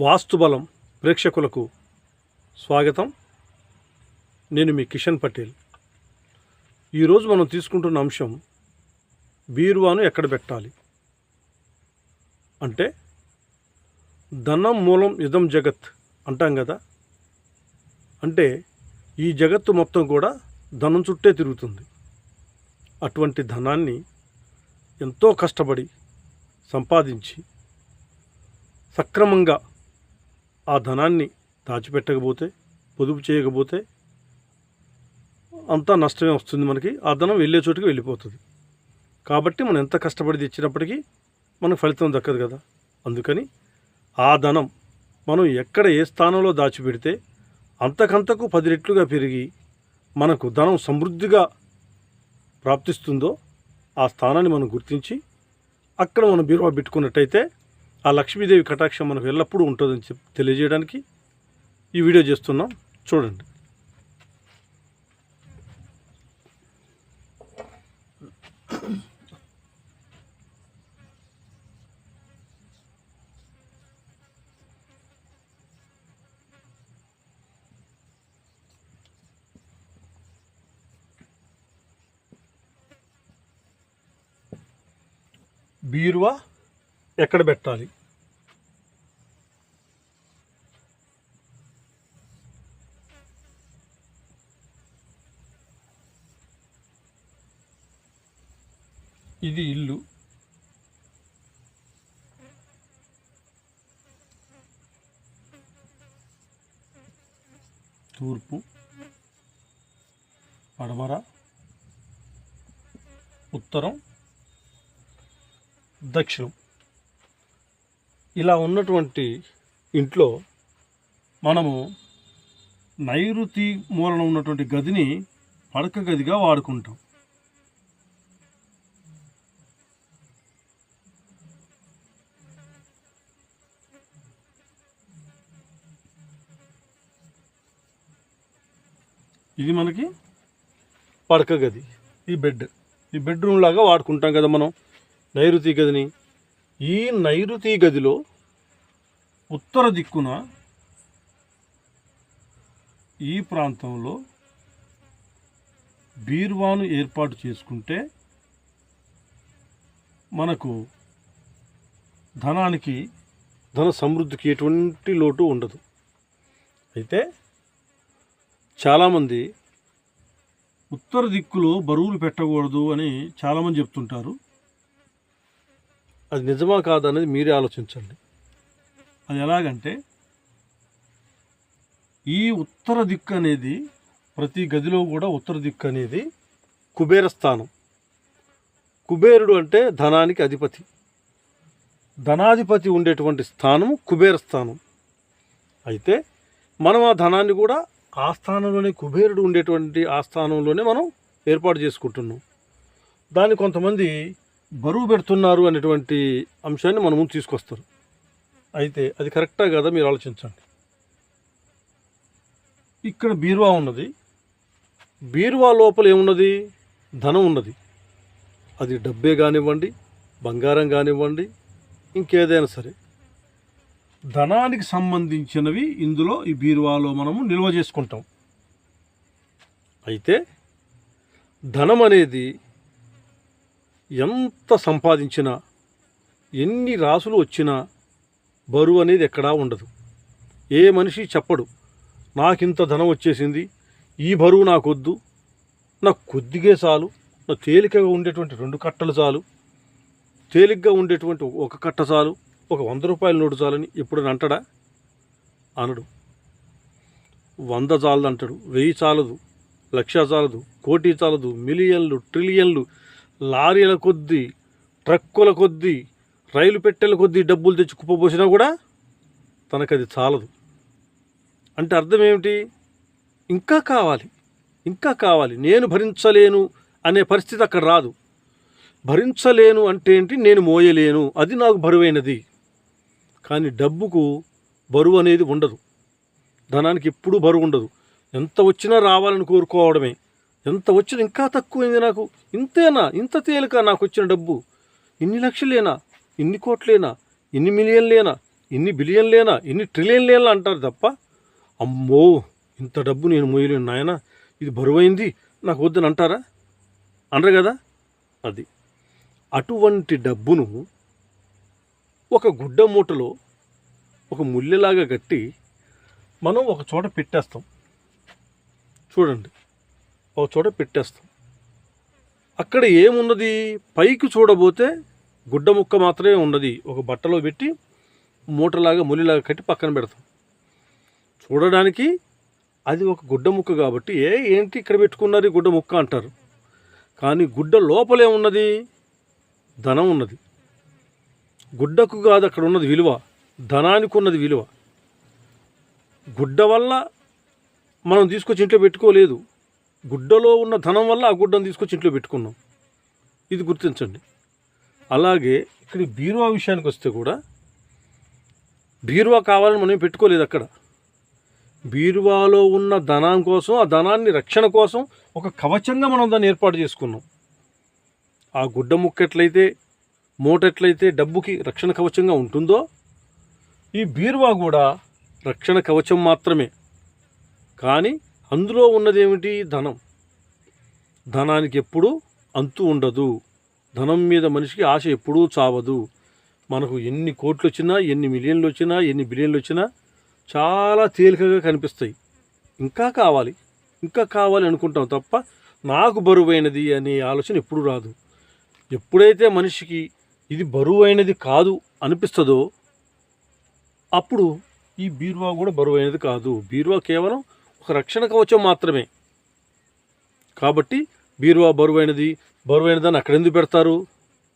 వాస్తుబలం ప్రేక్షకులకు స్వాగతం. నేను మీ కిషన్ పటేల్. ఈరోజు మనం తీసుకుంటున్న అంశం బీరువాను ఎక్కడ పెట్టాలి? అంటే ధనం మూలం ఇదం జగత్ అంటాం కదా? అంటే ఈ జగత్తు మొత్తం కూడా ధనం చుట్టే తిరుగుతుంది. అటువంటి ధనాన్ని ఎంతో కష్టపడి సంపాదించి సక్రమంగా ఆ ధనాన్ని దాచిపెట్టకపోతే పొదుపు చేయకపోతే అంతా నష్టమే వస్తుంది మనకి. ఆ ధనం వెళ్ళే చోటుకి వెళ్ళిపోతుంది. కాబట్టి మనం ఎంత కష్టపడి తెచ్చినప్పటికీ మనకు ఫలితం దక్కదు కదా. అందుకని ఆ ధనం మనం ఎక్కడ ఏ స్థానంలో దాచిపెడితే అంతకంతకు పది రెట్లుగా పెరిగి మనకు ధనం సమృద్ధిగా ప్రాప్తిస్తుందో ఆ స్థానాన్ని మనం గుర్తించి అక్కడ మనం బీరువా పెట్టుకున్నట్టయితే ఆ లక్ష్మీదేవి కటాక్షం మనకు ఎల్లప్పుడూ ఉంటుందని చెప్పి తెలియజేయడానికి ఈ వీడియో చేస్తున్నాం. చూడండి. బీరువా ఎక్కడ పెట్టాలి? ఇది ఇల్లు. తూర్పు. పడమర. ఉత్తరం. దక్షిణం. ఇలా ఉన్నటువంటి ఇంట్లో మనము నైరుతి మూలన ఉన్నటువంటి గదిని పడక గదిగా వాడుకుంటాం. ఇది మనకి పడక గది ఈ బెడ్. ఈ బెడ్రూమ్ లాగా వాడుకుంటాం కదా మనం నైరుతి గదిని. ఈ నైరుతి గదిలో ఉత్తర దిక్కున ఈ ప్రాంతంలో బీర్వాను ఏర్పాటు చేసుకుంటే మనకు ధనానికి ధన సమృద్ధికి ఎటువంటి లోటు ఉండదు. అయితే చాలామంది ఉత్తర దిక్కులో బరువులు పెట్టకూడదు అని చాలామంది చెప్తుంటారు. అది నిజమా కాదనేది మీరే ఆలోచించండి. అది ఎలాగంటే ఈ ఉత్తర దిక్కు అనేది ప్రతి గదిలో కూడా ఉత్తర దిక్కు అనేది కుబేర స్థానం. కుబేరుడు అంటే ధనానికి అధిపతి. ధనాధిపతి ఉండేటువంటి స్థానం కుబేర స్థానం. అయితే మనం ఆ ధనాన్ని కూడా ఆ స్థానంలోనే కుబేరుడు ఉండేటువంటి ఆ స్థానంలోనే మనం ఏర్పాటు చేసుకుంటున్నాం. దాన్ని కొంతమంది బరువు పెడుతున్నారు అనేటువంటి అంశాన్ని మన ముందు తీసుకొస్తారు. అయితే అది కరెక్టా కదా మీరు ఆలోచించండి. ఇక్కడ బీరువా ఉన్నది. బీరువా లోపల ఏమున్నది? ధనం ఉన్నది. అది డబ్బే కానివ్వండి బంగారం కానివ్వండి ఇంకేదైనా సరే. ధనానికి సంబంధించినవి ఇందులో ఈ బీరువాలో మనము నిల్వ చేసుకుంటాం. అయితే ధనం అనేది ఎంత సంపాదించినా ఎన్ని రాసులు వచ్చినా బరువు అనేది ఎక్కడా ఉండదు. ఏ మనిషి చెప్పడు నాకింత ధనం వచ్చేసింది ఈ బరువు నాకొద్దు నాకు కొద్దిగే చాలు నా తేలికగా ఉండేటువంటి రెండు కట్టలు చాలు తేలిగ్గా ఉండేటువంటి ఒక కట్ట చాలు ఒక వంద రూపాయల నోటు చాలని ఎప్పుడు అంటాడా? అనడు. వంద చాలదు అంటాడు వెయ్యి చాలదు లక్ష చాలదు కోటి చాలదు మిలియన్లు ట్రిలియన్లు లారీల కొద్దీ ట్రక్కుల కొద్దీ రైలు పెట్టెల కొద్దీ డబ్బులు తెచ్చి కుప్పబోసినా కూడా తనకది చాలదు. అంటే అర్థం ఏమిటి? ఇంకా కావాలి. ఇంకా కావాలి. నేను భరించలేను అనే పరిస్థితి అక్కడ రాదు. భరించలేను అంటే ఏంటి? నేను మోయలేను. అది నాకు బరువైనది. కానీ డబ్బుకు బరువు అనేది ఉండదు. ధనానికి ఎప్పుడూ బరువు ఉండదు. ఎంత వచ్చినా రావాలని కోరుకోవడమే. ఎంత వచ్చినా ఇంకా తక్కువైంది నాకు. ఇంతేనా? ఇంత తేలిక నాకు వచ్చిన డబ్బు. ఇన్ని లక్షలేనా? ఇన్ని కోట్లేనా? ఇన్ని మిలియన్లేనా? ఇన్ని బిలియన్లేనా? ఇన్ని ట్రిలియన్లేనా అంటారు తప్ప? అమ్మో ఇంత డబ్బు నేను మోయలేను నాయన. ఇది బరువైంది. నాకు వద్దని అంటారా? అనరు కదా? అది. అటువంటి డబ్బును ఒక గుడ్డ మూటలో ఒక ముల్లెలాగా కట్టి మనం ఒక చోట పెట్టేస్తాం. చూడండి. ఒక చోట పెట్టేస్తాం. అక్కడ ఏమున్నది? పైకి చూడబోతే గుడ్డ ముక్క మాత్రమే ఉన్నది. ఒక బట్టలో పెట్టి మూటలాగా ములిలాగా కట్టి పక్కన పెడతాం. చూడడానికి అది ఒక గుడ్డ ముక్క కాబట్టి ఏ ఏంటి ఇక్కడ పెట్టుకున్నారు గుడ్డ ముక్క అంటారు. కానీ గుడ్డ లోపలే ఉన్నది ధనం ఉన్నది. గుడ్డకు కాదు అక్కడ ఉన్నది విలువ. ధనానికి ఉన్నది విలువ. గుడ్డ వల్ల మనం తీసుకొచ్చి ఇంట్లో పెట్టుకోలేదు. గుడ్డలో ఉన్న ధనం వల్ల ఆ గుడ్డను తీసుకొచ్చి ఇంట్లో పెట్టుకున్నాం. ఇది గుర్తించండి. అలాగే ఇక్కడ బీరువా విషయానికి వస్తే కూడా బీరువా కావాలని మనం పెట్టుకోలేదు అక్కడ. బీరువాలో ఉన్న ధనం కోసం ఆ ధనాన్ని రక్షణ కోసం ఒక కవచంగా మనం దాన్ని ఏర్పాటు చేసుకున్నాం. ఆ గుడ్డ ముక్క ఎట్లయితే మూట ఎట్లయితే డబ్బుకి రక్షణ కవచంగా ఉంటుందో ఈ బీరువా కూడా రక్షణ కవచం మాత్రమే. కానీ అందులో ఉన్నదేమిటి ధనం? ధనానికి ఎప్పుడూ అంతు ఉండదు. ధనం మీద మనిషికి ఆశ ఎప్పుడూ చావదు. మనకు ఎన్ని కోట్లు వచ్చినా ఎన్ని మిలియన్లు వచ్చినా ఎన్ని బిలియన్లు వచ్చినా చాలా తేలికగా కనిపిస్తాయి. ఇంకా కావాలి. ఇంకా కావాలి అనుకుంటాం తప్ప నాకు బరువైనది అనే ఆలోచన ఎప్పుడు రాదు. ఎప్పుడైతే మనిషికి ఇది బరువైనది కాదు అనిపిస్తుందో అప్పుడు ఈ బీరువా కూడా బరువైనది కాదు. బీరువా కేవలం ఒక రక్షణ కవచం మాత్రమే. కాబట్టి బీరువా బరువైనది బరువైనదని అక్కడ ఎందుకు పెడతారు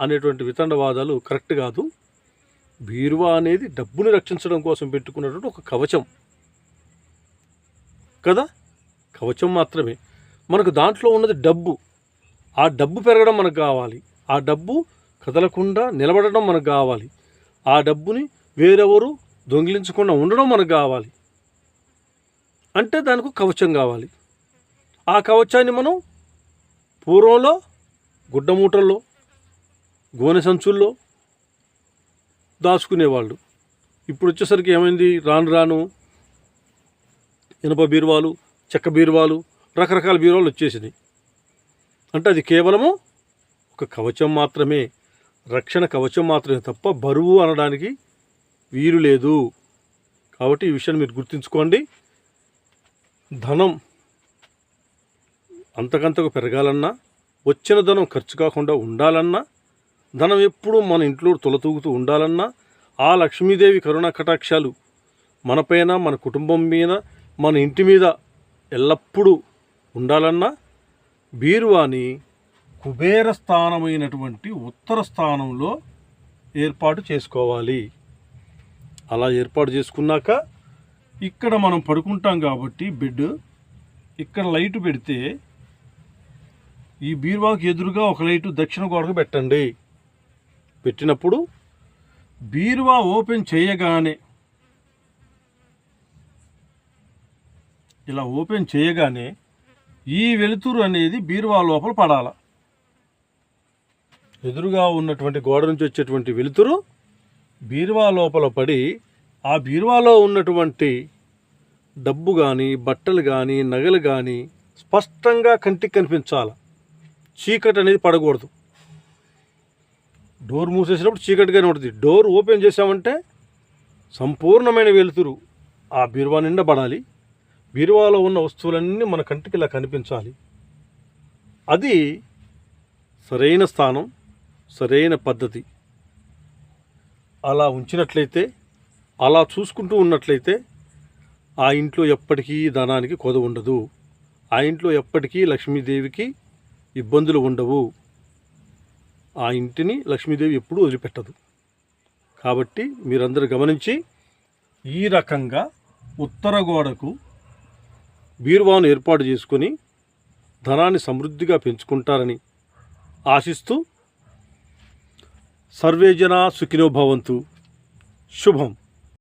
అనేటువంటి వితండవాదాలు కరెక్ట్ కాదు. బీరువా అనేది డబ్బుని రక్షించడం కోసం పెట్టుకున్నటువంటి ఒక కవచం. కదా? కవచం మాత్రమే. మనకు దాంట్లో ఉన్నది డబ్బు. ఆ డబ్బు పెరగడం మనకు కావాలి. ఆ డబ్బు కదలకుండా నిలబడడం మనకు కావాలి. ఆ డబ్బుని వేరెవరు దొంగిలించకుండా ఉండడం మనకు కావాలి. అంటే దానికి కవచం కావాలి. ఆ కవచాన్ని మనం పూర్వంలో గుడ్డ మూటల్లో గోనె సంచుల్లో దాచుకునేవాళ్ళు. ఇప్పుడు వచ్చేసరికి ఏమైంది? రాను రాను ఇనుప బీరువాలు చెక్క బీరువాలు రకరకాల బీరువాలు వచ్చేసినాయి. అంటే అది కేవలము ఒక కవచం మాత్రమే రక్షణ కవచం మాత్రమే తప్ప బరువు అనడానికి వీలు లేదు. కాబట్టి ఈ విషయాన్ని మీరు గుర్తుంచుకోండి. ధనం అంతకంతకు పెరగాలన్నా వచ్చిన ధనం ఖర్చు కాకుండా ఉండాలన్నా ధనం ఎప్పుడూ మన ఇంట్లో తొలతూగుతూ ఉండాలన్నా ఆ లక్ష్మీదేవి కరుణ కటాక్షాలు మనపైన మన కుటుంబం మీద మన ఇంటి మీద ఎల్లప్పుడూ ఉండాలన్నా బీరువాని కుబేర స్థానమైనటువంటి ఉత్తర స్థానంలో ఏర్పాటు చేసుకోవాలి. అలా ఏర్పాటు చేసుకున్నాక ఇక్కడ మనం పడుకుంటాం కాబట్టి బెడ్ ఇక్కడ లైట్ పెడితే ఈ బీరువాకి ఎదురుగా ఒక లైటు దక్షిణ గోడకు పెట్టండి. పెట్టినప్పుడు బీరువా ఓపెన్ చేయగానే ఇలా ఓపెన్ చేయగానే ఈ వెలుతురు అనేది బీరువా లోపల పడాల. ఎదురుగా ఉన్నటువంటి గోడ నుంచి వచ్చేటువంటి వెలుతురు బీరువా లోపల పడి ఆ బీరువాలో ఉన్నటువంటి డబ్బు కానీ బట్టలు కానీ నగలు కానీ స్పష్టంగా కంటికి కనిపించాలి. చీకటి అనేది పడకూడదు. డోర్ మూసేసినప్పుడు చీకటిగానే ఉంటుంది. డోర్ ఓపెన్ చేసామంటే సంపూర్ణమైన వెలుతురు. ఆ బీరువా నిండా పడాలి. బీరువాలో ఉన్న వస్తువులన్నీ మన కంటికి ఇలా కనిపించాలి. అది సరైన స్థానం సరైన పద్ధతి. అలా ఉంచినట్లయితే అలా చూసుకుంటూ ఉన్నట్లయితే ఆ ఇంట్లో ఎప్పటికీ ధనానికి కొద ఉండదు. ఆ ఇంట్లో ఎప్పటికీ లక్ష్మీదేవికి ఇబ్బందులు ఉండవు. ఆ ఇంటిని లక్ష్మీదేవి ఎప్పుడూ వదిలిపెట్టదు. కాబట్టి మీరందరూ గమనించి ఈ రకంగా ఉత్తర గోడకు బీరువాను ఏర్పాటు చేసుకొని ధనాన్ని సమృద్ధిగా పెంచుకుంటారని ఆశిస్తూ సర్వేజన సుఖినో భవంతు. శుభం.